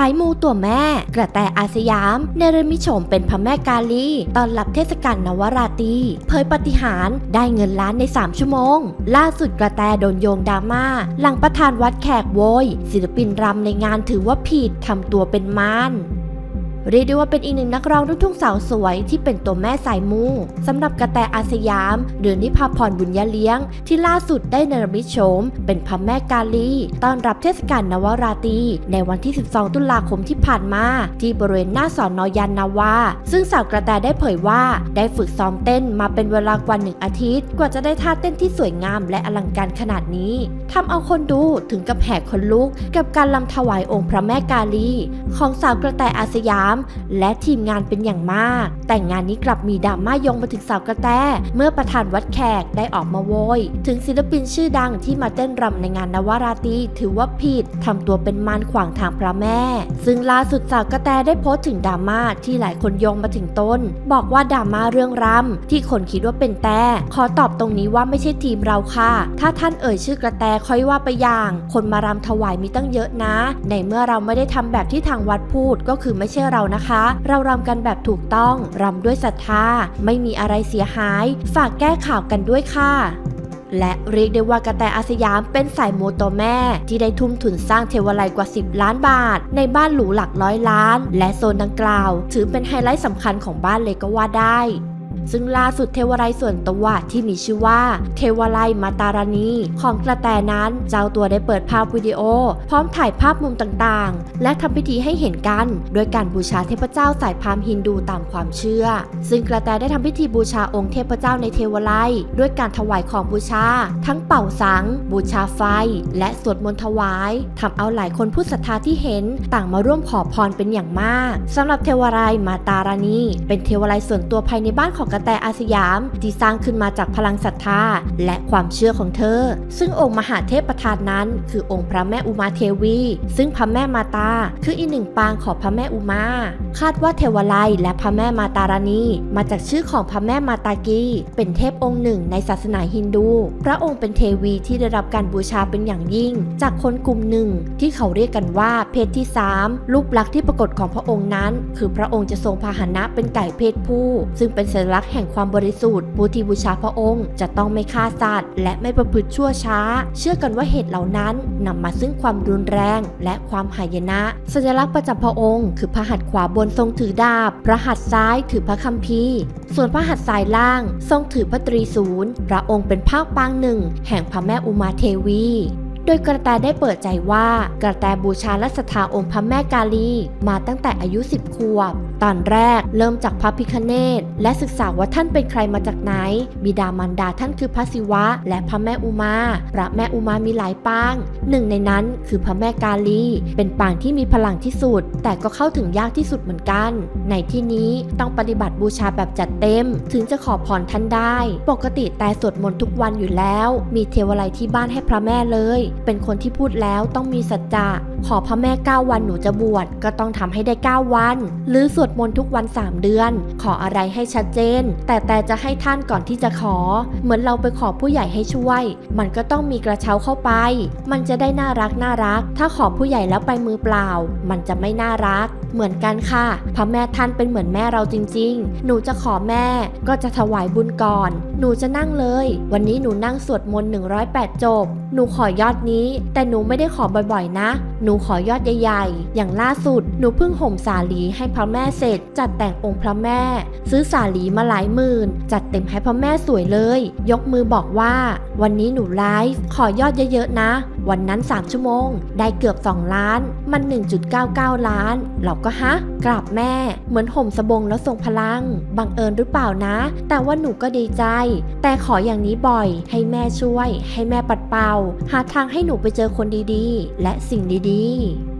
สายมูตัวแม่ กระแตอาสยาม เนรมิโฉมเป็นพระแม่กาลีตอนรับเทศกาลนวราตรีเผยปฏิหารได้เงินล้านใน 3 ชั่วโมง ล่าสุดกระแตโดนโยงดราม่า หลังประธานวัดแขกโวยศิลปินรำในงานถือว่าผิดทำตัวเป็นมาน เรียกได้ว่าเป็นอีกหนึ่งนักร้องลูกทุ่งสาวสวยที่เป็นตัวแม่สายมูสำหรับกระแตอาสยาม หรือนิพาพรบุญยเลี้ยง ที่ล่าสุดได้เนรมิตโฉมเป็นพระแม่กาลีต้อนรับเทศกาลนวราตรีในวันที่ 12 ตุลาคมที่ผ่านมา ที่บริเวณหน้าสอนนอยานนาวา ซึ่งสาวกระแตได้เผยว่าได้ฝึกซ้อมเต้นมาเป็นเวลากว่าหนึ่งอาทิตย์ กว่าจะได้ท่าเต้นที่สวยงามและอลังการขนาดนี้ทำเอาคนดูถึงกับแหกคนลุก กับการลำถวายองค์พระแม่กาลี ของสาวกระแตอาสยามและทีมงานเป็นอย่างมาก แต่งานนี้กลับมีดราม่ายงมาถึงสาวกระแตเมื่อประธานวัดแขกได้ออกมาโวย ถึงศิลปินชื่อดังที่มาเต้นรำในงานนวราตรีถือว่าผิดทำตัวเป็นมารขวางทางพระแม่ ซึ่งล่าสุดสาวกระแตได้โพสต์ถึงดราม่าที่หลายคนโยงมาถึงต้น บอกว่าดราม่าเรื่องรำที่คนคิดว่าเป็นแต่ขอตอบตรงนี้ว่าไม่ใช่ทีมเราค่ะ ถ้าท่านเอ่ยชื่อกระแตค่อยว่าไปอย่าง คนมารำถวายมีตั้งเยอะนะ ในเมื่อเราไม่ได้ทำแบบที่ทางวัดพูดก็คือไม่ใช่เรานะคะ เรารำกันแบบถูกต้องรำด้วยศรัทธา ไม่มีอะไรเสียหาย ฝากแก้ข่าวกันด้วยค่ะและเรียกได้ว่ากระแตอาสยามเป็นสายโมโตแม่ ที่ได้ทุ่มทุนสร้างเทวาลัยกว่า 10 ล้านบาท ในบ้านหรูหลักร้อยล้าน และโซนดังกล่าว ถือเป็นไฮไลท์สำคัญของบ้านเลยก็ว่าได้ ซึ่งล่าสุดเทวาลัยส่วนตัวที่มีชื่อว่า เทวาลัยมาตารานีของกระแตนั้นเจ้าตัวได้เปิดภาพวิดีโอ พร้อมถ่ายภาพมุมต่างๆ และทำพิธีให้เห็นกันโดยการบูชาเทพเจ้าสายพราหมณ์ฮินดูตามความเชื่อ ซึ่งกระแตได้ทำพิธีบูชาองค์เทพเจ้าในเทวาลัยด้วยการถวายของบูชา ทั้งเป่าสัง บูชาไฟ และสวดมนต์ถวายทำเอาหลายคนผู้ศรัทธาที่เห็นต่างมาร่วมขอพรเป็นอย่างมากสำหรับเทวาลัยมาตารานีเป็นเทวาลัยส่วนตัวภายในบ้านของกระแตอาสยาม ที่สร้างขึ้นมาจากพลังศรัทธาและความเชื่อของเธอ ซึ่งองค์มหาเทพประธานนั้น คือองค์พระแม่อุมาเทวี ซึ่งพระแม่มาตา คืออีกหนึ่งปางของพระแม่อุมา คาดว่าเทวาลัยและพระแม่มาตารานีมาจากชื่อของพระแม่มาตากี เป็นเทพองค์หนึ่งในศาสนาฮินดู พระองค์เป็นเทวีที่ได้รับการบูชาเป็นอย่างยิ่ง จากคนกลุ่มหนึ่ง ที่เขาเรียกกันว่าเพศที่ 3 รูปลักษณ์ที่ปรากฏของพระองค์นั้น คือพระองค์จะทรงพาหนะเป็นไก่เพศผู้ ซึ่งเป็นสัญลักษณ์แห่งความบริสุทธิ์ผู้ที่บูชาพระองค์ จะต้องไม่ฆ่าสัตว์ และไม่ประพฤติชั่วช้า เชื่อกันว่าเหตุเหล่านั้นนำมาซึ่งความรุนแรง และความหายนะ สัญลักษณ์ประจำพระองค์ คือพระหัตถ์ขวาบนทรงถือดาบ พระหัตถ์ซ้ายถือพระคัมภีร์ ส่วนพระหัตถ์ซ้ายล่าง ทรงถือพระตรีศูนย์พระองค์เป็นภาคปางหนึ่ง แห่งพระแม่อุมาเทวีโดยกระแตได้เปิดใจว่ากระแตบูชาและศรัทธาองค์พระแม่กาลี มาตั้งแต่อายุ 10 ขวบ ตอนแรกเริ่มจากพระพิคเนตและศึกษาว่าท่านเป็นใครมาจากไหน บิดามารดาท่านคือพระศิวะ และพระแม่อุมา พระแม่อุมามีหลายปาง หนึ่งในนั้นคือพระแม่กาลี เป็นปางที่มีพลังที่สุด แต่ก็เข้าถึงยากที่สุดเหมือนกัน ในที่นี้ต้องปฏิบัติบูชาแบบจัดเต็ม ถึงจะขอพรท่านได้ ปกติแต่สวดมนต์ทุกวันอยู่แล้ว มีเทวาลัยที่บ้านให้พระแม่เลย เป็นคนที่พูดแล้วต้องมีสัจจะขอพระแม่ 9 วันหนูจะบวชก็ต้องทำให้ได้ 9 วัน หรือสววดมนต์ทุกวัน 3 เดือน ขออะไรให้ชัดเจน แต่แต่จะให้ท่านก่อนที่จะขอ เหมือนเราไปขอผู้ใหญ่ให้ช่วย มันก็ต้องมีกระเช้าเข้าไป มันจะได้น่ารักน่ารัก ถ้าขอผู้ใหญ่แล้วไปมือเปล่า มันจะไม่น่ารัก เหมือนกันค่ะพระแม่ท่านเป็นเหมือนแม่เราจริง ๆ หนูจะขอแม่ก็จะถวายบุญก่อน หนูจะนั่งเลย วันนี้หนูนั่งสวดมนต์108 จบ หนูขอยอดนี้ แต่หนูไม่ได้ขอบ่อยๆนะ หนูขอยอดใหญ่ๆ อย่างล่าสุด หนูเพิ่งห่มสาลีให้พระแม่เสร็จ จัดแต่งองค์พระแม่ ซื้อสาลีมาหลายหมื่น จัดเต็มให้พระแม่สวยเลย ยกมือบอกว่า วันนี้หนูไลฟ์ขอยอดเยอะๆนะ วันนั้น 3 ชั่วโมง ได้เกือบ 2 ล้าน มัน 1.99 ล้าน เราก็ฮะ กราบแม่ เหมือนห่มสบงแล้วทรงพลัง บังเอิญหรือเปล่านะ แต่ว่าหนูก็ดีใจ แต่ขออย่างนี้บ่อย ให้แม่ช่วย ให้แม่ปัดเป่า หาทางให้หนูไปเจอคนดีๆ และสิ่งดีๆ